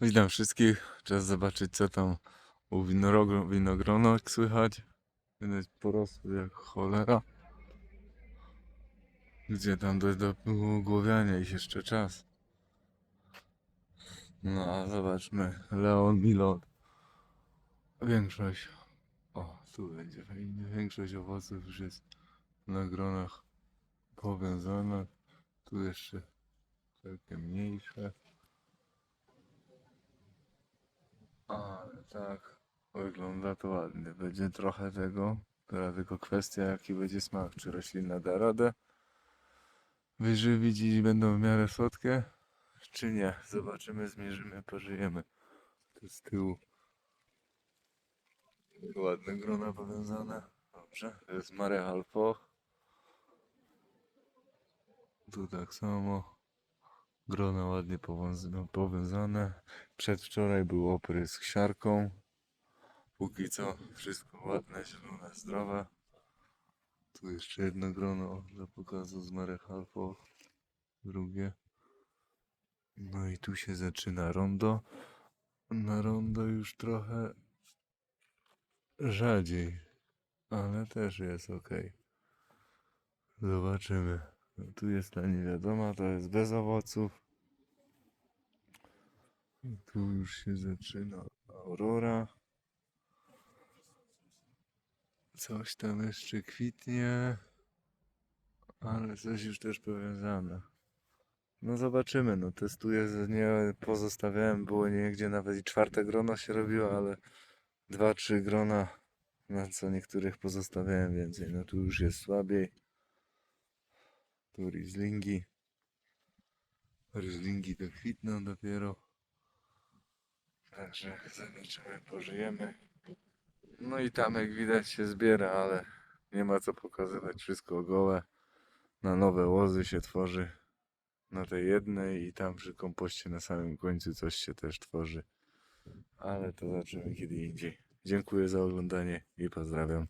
Witam wszystkich. Czas zobaczyć co tam u winogron, winogronek słychać. Widać porosły jak cholera. Gdzie tam do, do ugłowiania ich jeszcze czas. No a zobaczmy. Leon Milot. Większość. O, tu będzie fajnie. Większość owoców już jest na gronach powiązana. Tu jeszcze takie mniejsze. Ale tak, wygląda to ładnie. Będzie trochę tego. Teraz tylko kwestia, jaki będzie smak. Czy roślina da radę wyżywić i będą w miarę słodkie, czy nie. Zobaczymy, zmierzymy, pożyjemy. Tu z tyłu ładne grona powiązane. Dobrze, to jest Mare Halfoch. Tu tak samo. Grona ładnie powiąz- powiązane. Przedwczoraj był oprysk siarką. Póki co wszystko ładne, zielone, zdrowe. Tu jeszcze jedno grono dla pokazu z Marek Halfo. Drugie. No i tu się zaczyna rondo. Na rondo już trochę rzadziej, ale też jest ok. Zobaczymy. Tu jest ta niewiadoma, to jest bez owoców. Tu już się zaczyna aurora. Coś tam jeszcze kwitnie, ale coś już też powiązane. No zobaczymy, no testuję, nie pozostawiałem, było niegdzie nawet i czwarte grono się robiło, ale dwa, trzy grona, na co niektórych pozostawiałem więcej. No tu już jest słabiej. Tu Rieslingi. Rieslingi to kwitną dopiero. Także zobaczymy, pożyjemy. No i tam jak widać się zbiera, ale nie ma co pokazywać, wszystko gołe. Na nowe łozy się tworzy. Na tej jednej i tam przy kompoście na samym końcu coś się też tworzy. Ale to zobaczymy kiedy indziej. Dziękuję za oglądanie i pozdrawiam.